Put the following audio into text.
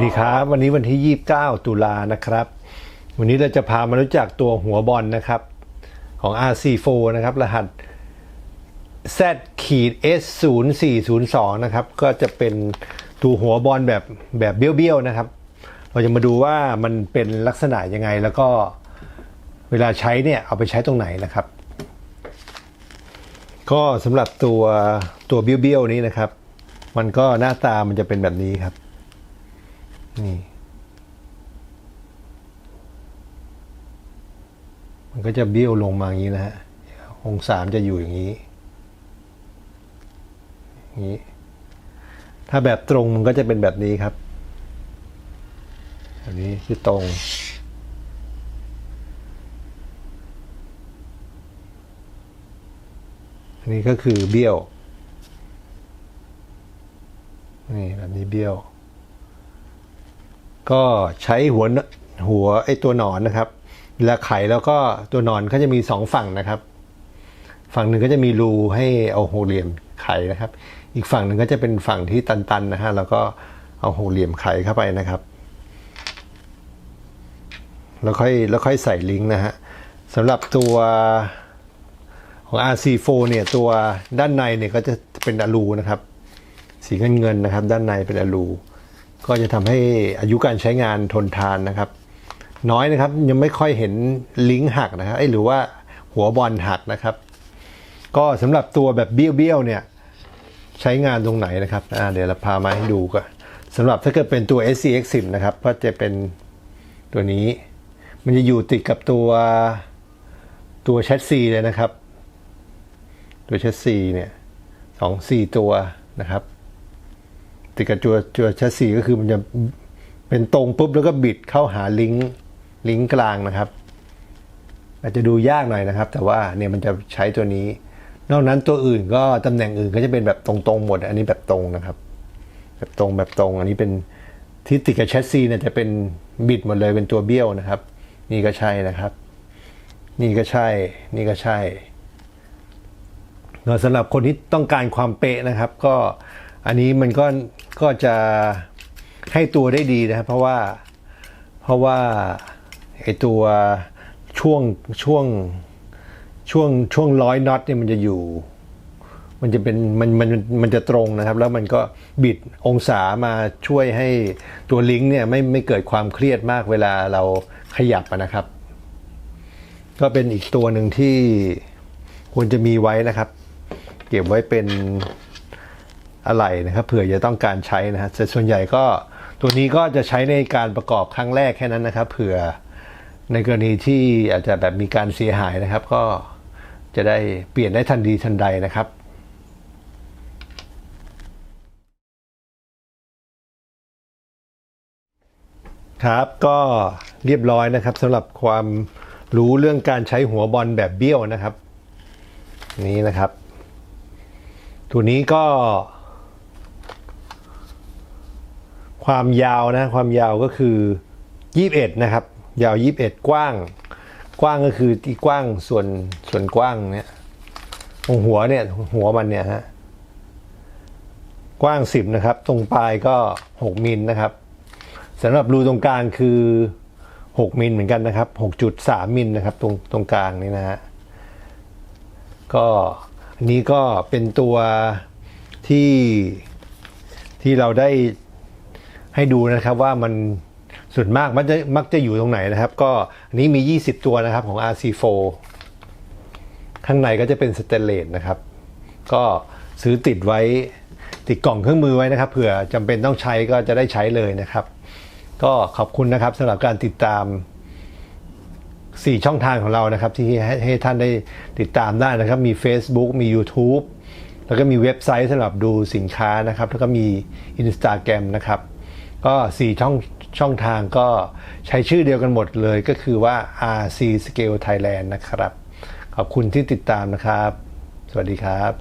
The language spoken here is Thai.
ดีครับวันนี้วันที่ 29 ตุลานะครับ วันนี้เราจะพามารู้จักตัวหัวบอลนะครับ ของ RC4 นะครับ รหัส Z ขีด S 0 4 0 2นะครับ ก็จะเป็นตัวหัวบอลแบบแบบเบี้ยวๆนะครับ เราจะมาดูว่ามันเป็นลักษณะยังไงแล้วก็เวลาใช้เนี่ยเอาไปใช้ตรงไหนนะครับ ก็สำหรับตัวตัวเบี้ยวๆนี้นะครับ มันก็หน้าตามันจะเป็นแบบนี้ครับ นี่ มันก็จะเบี้ยวลงมาอย่างนี้นะฮะ องศามจะอยู่อย่างนี้อย่างนี้ ถ้าแบบตรงมันก็จะเป็นแบบนี้ครับ อันนี้คือตรง อันนี้ก็คือเบี้ยว นี่แบบนี้เบี้ยว ก็ใช้หัวหัวไอ้ตัวหนอนนะครับเวลาไขแล้วก็ตัวหนอนเขาจะมีสองฝั่งนะครับ ฝั่งหนึ่งก็จะมีรูให้เอาหกเหลี่ยมไขนะครับ อีกฝั่งหนึ่งก็จะเป็นฝั่งที่ตันๆนะฮะแล้วก็เอาหกเหลี่ยมไขเข้าไปนะครับ แล้วค่อยแล้วค่อยใส่ลิงก์นะฮะสำหรับตัวของ RC4 เนี่ยตัวด้านในเนี่ยก็จะเป็นอลูนะครับ สีเงินเงินๆนะครับ ด้านในเป็นอลูก็จะทำให้อายุการใช้งานทนทานนะครับ น้อยนะครับยังไม่ค่อยเห็นลิงก์หักนะครับเอ้ยหรือว่าหัวบอลหักนะครับ ก็สำหรับตัวแบบเบี้ยวๆเนี่ยใช้งานตรงไหนนะครับเดี๋ยวเราพามาให้ดูก่อนสำหรับถ้าเกิดเป็นตัว SCX 10นะครับ ก็จะเป็นตัวนี้ มันจะอยู่ติดกับตัวตัวแชสซีเลยนะครับ ตัวแชสซีเนี่ยสองสี่ตัวนะครับ ติดกับตัวตัวแชสซีก็คือมันจะเป็นตรงปุ๊บแล้วก็บิดเข้าหาลิงก์ลิงก์กลางนะครับ อาจจะดูยากหน่อยนะครับ แต่ว่าเนี่ยมันจะใช้ตัวนี้ นอกนั้นตัวอื่นก็ตำแหน่งอื่นก็จะเป็นแบบตรงๆหมด อันนี้แบบตรงนะครับ แบบตรงแบบตรง อันนี้เป็นที่ติดกับแชสซีเนี่ยจะเป็นบิดหมดเลยเป็นตัวเบี้ยวนะครับ นี่ก็ใช่นะครับ นี่ก็ใช่ นี่ก็ใช่สำหรับคนที่ต้องการความเป๊ะนะครับ ก็ อันนี้มันก็ก็จะให้ตัวได้ดีนะครับเพราะว่าเพราะว่าไอตัวช่วงช่วงช่วงช่วงร้อยน็อตเนี่ยมันจะอยู่ มันจะเป็นมันมันมันจะตรงนะครับ แล้วมันก็บิดองศามาช่วยให้ตัวลิงก์เนี่ยไม่ไม่เกิดความเครียดมากเวลาเราขยับนะครับ ก็เป็นอีกตัวหนึ่งที่ควรจะมีไว้นะครับ เก็บไว้เป็น อะไรนะครับเผื่อจะต้องการใช้นะฮะแต่ส่วนใหญ่ก็ตัวนี้ก็จะใช้ในการประกอบครั้งแรกแค่นั้นนะครับ เผื่อในกรณีที่อาจจะแบบมีการเสียหายนะครับ ก็จะได้เปลี่ยนได้ทันทีทันใดนะครับครับก็เรียบร้อยนะครับสำหรับความรู้เรื่องการใช้หัวบอลแบบเบี้ยวนะครับ นี้นะครับ ตัวนี้ก็ ความยาวนะความยาวก็คือ 21 นะครับ ยาว 21 กว้าง กว้างก็คือที่กว้างส่วนส่วนกว้างเนี่ยตรงหัวเนี่ยหัวมันเนี่ยฮะกว้าง 10 นะครับ ตรงปลายก็ 6 มิลนะครับสำหรับรูตรงกลางคือ 6 มิลเหมือนกันนะครับ 6.3 มิลนะครับตรงตรงกลางนี่นะฮะก็อันนี้ก็เป็นตัวที่ที่เราได้ ให้ดูนะครับว่ามันส่วนมากมันจะมักจะอยู่ตรงไหนนะครับ ก็อันนี้มี 20 ตัวนะครับของ RC4 ข้างในก็จะเป็นสเตนเลสนะครับ ก็ซื้อติดไว้ติดกล่องเครื่องมือไว้นะครับเผื่อจำเป็นต้องใช้ก็จะได้ใช้เลยนะครับ ก็ขอบคุณนะครับสำหรับการติดตาม 4 ช่องทางของเรานะครับ ที่ให้ให้ท่านได้ติดตามได้นะครับ มี Facebook มี YouTube แล้วก็มีเว็บไซต์สำหรับดูสินค้านะครับ แล้วก็มี Instagram นะครับ ก็ 4 ช่องช่องทางก็ใช้ชื่อเดียวกันหมดเลยก็คือว่า RC Scale Thailand นะครับ ขอบคุณที่ติดตามนะครับ สวัสดีครับ